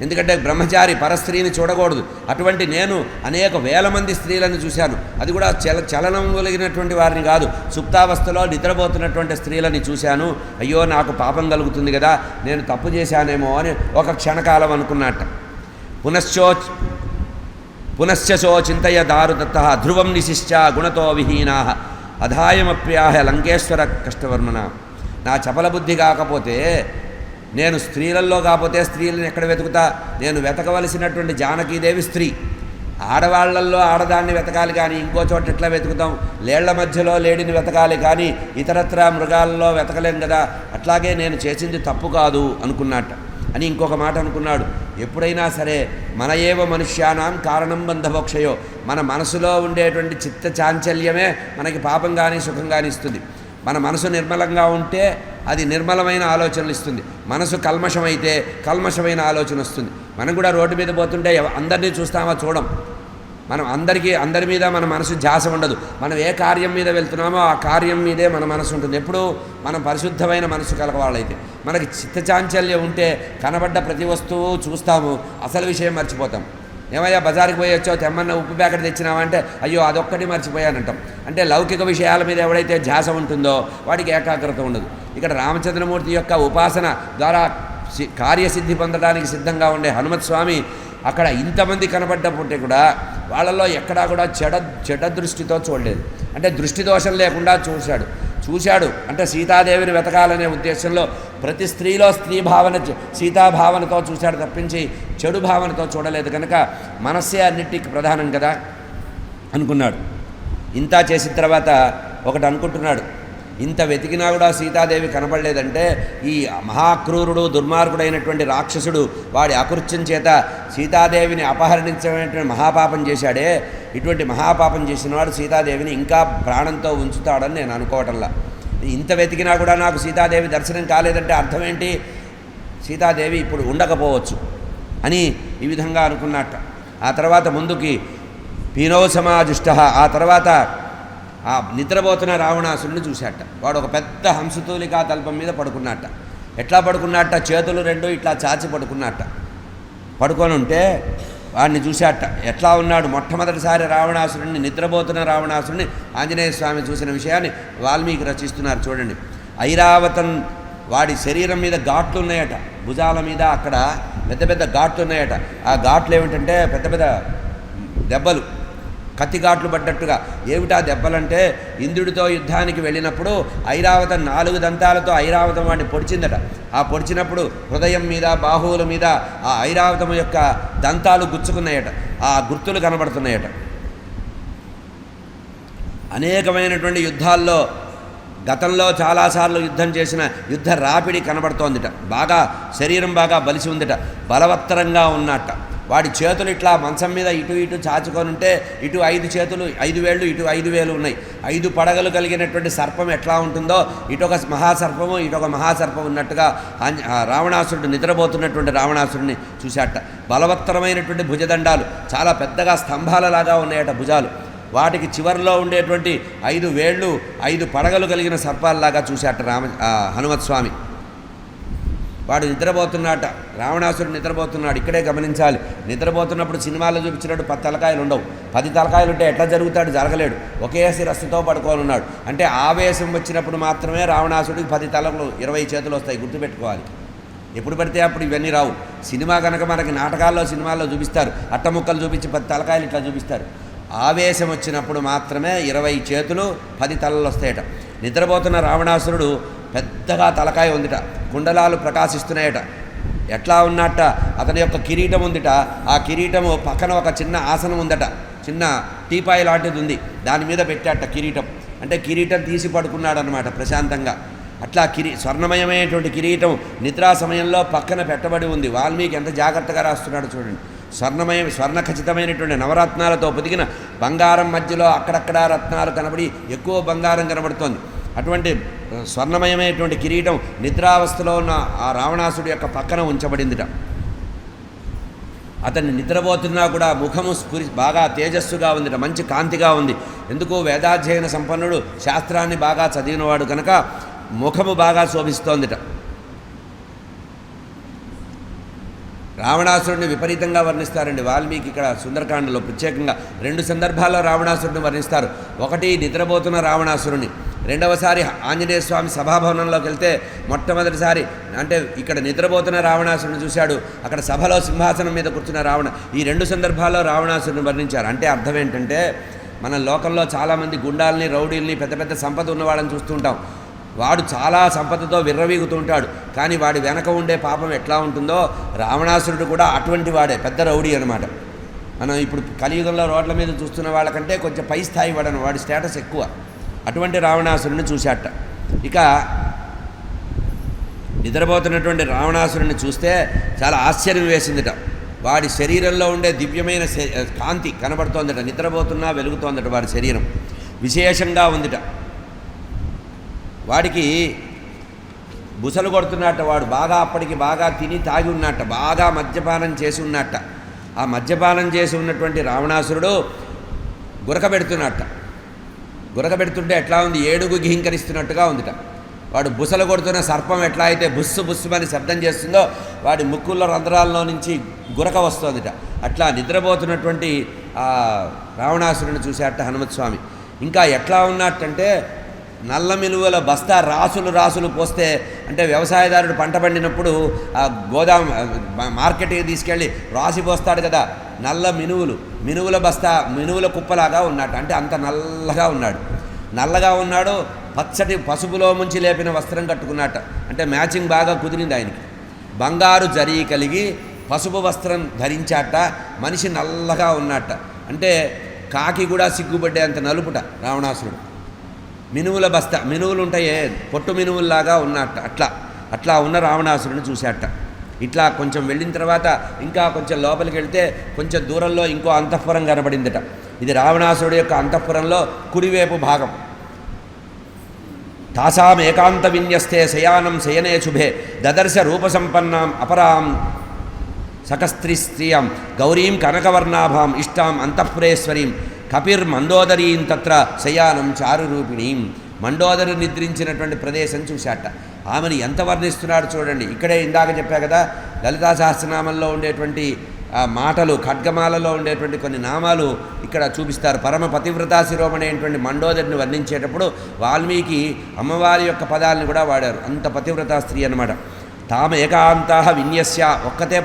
ఎందుకంటే బ్రహ్మచారి పరస్త్రీని చూడకూడదు. అటువంటి నేను అనేక వేల మంది స్త్రీలను చూశాను. అది కూడా చల చలనం కలిగినటువంటి వారిని కాదు. సుప్తావస్థలో నిద్రపోతున్నటువంటి స్త్రీలని చూశాను. అయ్యో నాకు పాపం కలుగుతుంది కదా నేను తప్పు చేశానేమో అని ఒక క్షణకాలం అనుకున్నట్ట. పునశ్చో పునశ్చశో చింతయ దారుదత్త ధ్రువం నిశిశ్చ గుణతో విహీనా అధాయమప్యాహ లంకేశ్వర కష్టవర్మన నా చపల బుద్ధి కాకపోతే నేను స్త్రీలలో కాకపోతే స్త్రీలను ఎక్కడ వెతుకుతా? నేను వెతకవలసినటువంటి జానకీదేవి స్త్రీ. ఆడవాళ్ళల్లో ఆడదాన్ని వెతకాలి కానీ ఇంకో చోట ఎట్లా వెతుకుతాం? లేళ్ళ మధ్యలో లేడిని వెతకాలి కానీ ఇతరత్ర మృగాల్లో వెతకలేం కదా? అట్లాగే నేను చేసింది తప్పు కాదు అనుకున్నట్ట అని ఇంకొక మాట అనుకున్నాడు. ఎప్పుడైనా సరే మన ఏవ మనుష్యానాం కారణం బంధభోక్షయో మన మనసులో ఉండేటువంటి చిత్త చాంచల్యమే మనకి పాపం కానీ సుఖం కానీ ఇస్తుంది. మన మనసు నిర్మలంగా ఉంటే అది నిర్మలమైన ఆలోచనలు ఇస్తుంది. మనసు కల్మషమైతే కల్మషమైన ఆలోచన వస్తుంది. మనం కూడా రోడ్డు మీద పోతుంటే అందరినీ చూస్తామా చూడం. మనం అందరికీ అందరి మీద మన మనసు ధ్యాస ఉండదు. మనం ఏ కార్యం మీద వెళ్తున్నామో ఆ కార్యం మీదే మన మనసు ఉంటుంది. ఎప్పుడు మనం పరిశుద్ధమైన మనసు కలగవాళ్ళైతే మనకి చిత్తచాంచల్యం ఉంటే కనబడ్డ ప్రతి వస్తువు చూస్తాము. అసలు విషయం మర్చిపోతాం. ఏమయ్యా బజార్కి పోయి వచ్చావు తెమ్మన్న ఉప్పు ప్యాకెట్ తెచ్చినావా అంటే అయ్యో అదొక్కటి మర్చిపోయానంటాం. అంటే లౌకిక విషయాల మీద ఎవడైతే ధ్యాస ఉంటుందో వాడికి ఏకాగ్రత ఉండదు. ఇక్కడ రామచంద్రమూర్తి యొక్క ఉపాసన ద్వారా సి- కార్యసిద్ధి పొందడానికి సిద్ధంగా ఉండే హనుమత్ స్వామి అక్కడ ఇంతమంది కనబడ్డప్పుడే కూడా వాళ్ళలో ఎక్కడా కూడా చెడ చెడ దృష్టితో చూడలేదు. అంటే దృష్టి దోషం లేకుండా చూశాడు. చూశాడు. అంటే సీతాదేవిని వెతకాలనే ఉద్దేశంలో ప్రతి స్త్రీలో స్త్రీ భావన సీతాభావనతో చూశాడు తప్పించి చెడు భావనతో చూడలేదు కనుక మనస్సే అన్నిటికీ ప్రధానం కదా అనుకున్నాడు. ఇంత చేసిన తర్వాత ఒకటి అనుకుంటున్నాడు ఇంత వెతికినా కూడా సీతాదేవి కనపడలేదంటే ఈ మహాక్రూరుడు దుర్మార్గుడైనటువంటి రాక్షసుడు వాడి అకృత్యం చేత సీతాదేవిని అపహరించమైనటువంటి మహాపాపం చేశాడే. ఇటువంటి మహాపాపం చేసినవాడు సీతాదేవిని ఇంకా ప్రాణంతో ఉంచుతాడని నేను అనుకోవటంలా. ఇంత వెతికినా కూడా నాకు సీతాదేవి దర్శనం కాలేదంటే అర్థం ఏంటి సీతాదేవి ఇప్పుడు ఉండకపోవచ్చు అని ఈ విధంగా అనుకున్నట్ట. ఆ తర్వాత ముందుకి పీనోసమాజుష్ట ఆ తర్వాత ఆ నిద్రపోతున్న రావణాసురుని చూశాట. వాడు ఒక పెద్ద హంసతూలికా తల్పం మీద పడుకున్నట్ట ఎట్లా పడుకున్నట్ట చేతులు రెండు ఇట్లా చాచి పడుకున్నట్ట పడుకొని ఉంటే వాడిని చూశాట. ఎట్లా ఉన్నాడు? మొట్టమొదటిసారి రావణాసురుడిని నిద్రపోతున్న రావణాసురుడిని ఆంజనేయ స్వామి చూసిన విషయాన్ని వాల్మీకి రచిస్తున్నారు చూడండి. ఐరావతం వాడి శరీరం మీద ఘాట్లు ఉన్నాయట. భుజాల మీద అక్కడ పెద్ద పెద్ద ఘాట్లు ఉన్నాయట. ఆ ఘాట్లు ఏమిటంటే పెద్ద పెద్ద దెబ్బలు. కత్తిఘాట్లు పడ్డట్టుగా. ఏమిటా దెబ్బలంటే ఇంద్రుడితో యుద్ధానికి వెళ్ళినప్పుడు ఐరావతం నాలుగు దంతాలతో ఐరావతం వాడిని పొడిచిందట. ఆ పొడిచినప్పుడు హృదయం మీద బాహువుల మీద ఆ ఐరావతం యొక్క దంతాలు గుచ్చుకున్నాయట. ఆ గుర్తులు కనబడుతున్నాయట. అనేకమైనటువంటి యుద్ధాల్లో గతంలో చాలాసార్లు యుద్ధం చేసిన యుద్ధ రాపిడి కనబడుతోందిట. బాగా శరీరం బాగా బలిసి ఉందిట. బలవత్తరంగా ఉన్నట్ట. వాడి చేతులు ఇట్లా మంచం మీద ఇటు ఇటు చాచుకొని ఉంటే ఇటు ఐదు చేతులు ఐదు వేళ్ళు ఇటు ఐదు వేలు ఉన్నాయి. ఐదు పడగలు కలిగినటువంటి సర్పం ఎట్లా ఉంటుందో ఇటు ఒక మహాసర్పము ఇటు ఒక మహాసర్పం ఉన్నట్టుగా రావణాసురుడు నిద్రపోతున్నటువంటి రావణాసురుడిని చూశాట. బలవత్తరమైనటువంటి భుజదండాలు చాలా పెద్దగా స్తంభాలలాగా ఉన్నాయట భుజాలు. వాటికి చివరిలో ఉండేటువంటి ఐదు వేళ్ళు ఐదు పడగలు కలిగిన సర్పాల్లాగా చూశాట రామ హనుమత్స్వామి. హనుమత్ స్వామి వాడు నిద్రపోతున్నాట. రావణాసురుడు నిద్రపోతున్నాడు. ఇక్కడే గమనించాలి. నిద్రపోతున్నప్పుడు సినిమాల్లో చూపించినట్టు పది తలకాయలు ఉండవు. పది తలకాయలు ఉంటే ఎట్లా జరుగుతాడు? జరగలేడు. ఒకే శిరస్సుతో పడుకోనున్నాడు. అంటే ఆవేశం వచ్చినప్పుడు మాత్రమే రావణాసుడికి పది తలలు ఇరవై చేతులు వస్తాయి. గుర్తుపెట్టుకోవాలి. ఎప్పుడు పడితే అప్పుడు ఇవన్నీ రావు. సినిమా కనుక మనకి నాటకాల్లో సినిమాల్లో చూపిస్తారు. అట్టముక్కలు చూపించి పది తలకాయలు ఇట్లా చూపిస్తారు. ఆవేశం వచ్చినప్పుడు మాత్రమే ఇరవై చేతులు పది తలలు వస్తాయట. నిద్రపోతున్న రావణాసురుడు పెద్దగా తలకాయ ఉందిట. కుండలాలు ప్రకాశిస్తున్నాయట. ఎట్లా ఉన్నట్ట? అతని యొక్క కిరీటం ఉందిట. ఆ కిరీటము పక్కన ఒక చిన్న ఆసనం ఉందట. చిన్న టీపాయి లాంటిది ఉంది. దాని మీద పెట్టాట కిరీటం. అంటే కిరీటం తీసి పడుకున్నాడు అనమాట ప్రశాంతంగా. అట్లా కిరీ స్వర్ణమయమైనటువంటి కిరీటం నిద్రా సమయంలో పక్కన పెట్టబడి ఉంది. వాల్మీకి ఎంత జాగ్రత్తగా రాస్తున్నాడు చూడండి. స్వర్ణమయ స్వర్ణ ఖచ్చితమైనటువంటి నవరత్నాలతో పొదిగిన బంగారం మధ్యలో అక్కడక్కడ రత్నాలు కనబడి ఎక్కువ బంగారం కనబడుతోంది. అటువంటి స్వర్ణమయమైనటువంటి కిరీటం నిద్రావస్థలో ఉన్న ఆ రావణాసుడి యొక్క పక్కన ఉంచబడిందిట. అతన్ని నిద్రపోతున్నా కూడా ముఖము స్ఫురి బాగా తేజస్సుగా ఉందిట మంచి కాంతిగా ఉంది. ఎందుకు వేదాధ్యయన సంపన్నుడు శాస్త్రాన్ని బాగా చదివినవాడు కనుక ముఖము బాగా శోభిస్తోందిట. రావణాసురుడిని విపరీతంగా వర్ణిస్తారండి. వాల్మీకి ఇక్కడ సుందరకాండలో ప్రత్యేకంగా రెండు సందర్భాల్లో రావణాసురుడిని వర్ణిస్తారు. ఒకటి నిద్రపోతున్న రావణాసురుని రెండవసారి ఆంజనేయ స్వామి సభాభవనంలోకి వెళ్తే మొట్టమొదటిసారి అంటే ఇక్కడ నిద్రపోతున్న రావణాసురుని చూశాడు. అక్కడ సభలో సింహాసనం మీద కూర్చున్న రావణ ఈ రెండు సందర్భాల్లో రావణాసురుని వర్ణించారు. అంటే అర్థం ఏంటంటే మన లోకంలో చాలామంది గుండాల్ని రౌడీల్ని పెద్ద పెద్ద సంపద ఉన్నవాళ్ళని చూస్తుంటాం వాడు చాలా సంపదతో విర్రవీగుతూ ఉంటాడు. కానీ వాడి వెనక ఉండే పాపం ఎట్లా ఉంటుందో రావణాసురుడు కూడా అటువంటి వాడే పెద్ద రౌడీ అనమాట మనం ఇప్పుడు కలియుగంలో రోడ్ల మీద చూస్తున్న వాళ్ళకంటే కొంచెం పై స్థాయి వాడను వాడి స్టేటస్ ఎక్కువ. అటువంటి రావణాసురుని చూశాట. ఇక నిద్రపోతున్నటువంటి రావణాసురుడిని చూస్తే చాలా ఆశ్చర్యం వేసిందిట. వాడి శరీరంలో ఉండే దివ్యమైన శ- కాంతి కనబడుతోందట. నిద్రపోతున్నా వెలుగుతోందట వాడి శరీరం. విశేషంగా ఉందిట. వాడికి బుసలు కొడుతున్నట్ట వాడు బాగా అప్పటికి బాగా తిని తాగి ఉన్నట్ట బాగా మద్యపానం చేసి ఉన్నట్ట ఆ మద్యపానం చేసి ఉన్నటువంటి రావణాసురుడు గురకబెడుతున్నట్ట గురకబెడుతుంటే ఎట్లా ఉంది? ఏడుగు గిహింకరిస్తున్నట్టుగా ఉందిట. వాడు బుసలు కొడుతున్న సర్పం ఎట్లా అయితే బుస్సు బుస్సుమని శబ్దం చేస్తుందో వాడి ముక్కుల్లో రంధ్రాల్లో నుంచి గురక వస్తోందిట. అట్లా నిద్రపోతున్నటువంటి ఆ రావణాసురుని చూసేట హనుమత్ స్వామి. ఇంకా ఎట్లా ఉన్నట్టంటే నల్ల మినువుల బస్తా రాసులు రాసులు పోస్తే అంటే వ్యవసాయదారుడు పంట పండినప్పుడు ఆ గోదాం మార్కెట్కి తీసుకెళ్ళి రాసి పోస్తాడు కదా. నల్ల మినువులు. మినువుల బస్తా మినువుల కుప్పలాగా ఉన్నాడు. అంటే అంత నల్లగా ఉన్నాడు. నల్లగా ఉన్నాడు పచ్చటి పసుపులో ముంచి లేపిన వస్త్రం కట్టుకున్నట్ట అంటే మ్యాచింగ్ బాగా కుదిరింది ఆయనకి. బంగారు జరీ కలిగి పసుపు వస్త్రం ధరించాట. మనిషి నల్లగా ఉన్నట్ట అంటే కాకి కూడా సిగ్గుపడ్డే అంత నలుపుట రావణాసురుడు. మినువుల బస్త మినువులు ఉంటాయే పొట్టు మినువుల్లాగా ఉన్నట్ట అట్లా అట్లా ఉన్న రావణాసురుని చూశాట. ఇట్లా కొంచెం వెళ్ళిన తర్వాత ఇంకా కొంచెం లోపలికి వెళ్తే కొంచెం దూరంలో ఇంకో అంతఃపురం కనబడిందట. ఇది రావణాసురుడు యొక్క అంతఃపురంలో కుడివైపు భాగం. తాసాం ఏకాంత విన్యస్తే శయానం శయనే శుభే దదర్శ రూపసంపన్నాం అపరాం సకస్త్రీ స్త్రియాం గౌరీం కనకవర్ణాభాం ఇష్టాం అంతఃపురేశ్వరీం కపిర్ మందోదరీం తత్ర శయానం చారురూపిణీం. మండోదరి నిద్రించినటువంటి ప్రదేశం చూశాట. ఆమెను ఎంత వర్ణిస్తున్నాడు చూడండి. ఇక్కడే ఇందాక చెప్పా కదా లలితా సహస్రనామంలో ఉండేటువంటి ఆ మాటలు ఖడ్గమాలలో ఉండేటువంటి కొన్ని నామాలు ఇక్కడ చూపిస్తారు. పరమ పతివ్రతా శిరోమణి మండోదరిని వర్ణించేటప్పుడు వాల్మీకి అమ్మవారి యొక్క పదాలను కూడా వాడారు. అంత పతివ్రతా స్త్రీ అన్నమాట. తామ ఏకాంతా విన్యస్య ఒక్కతే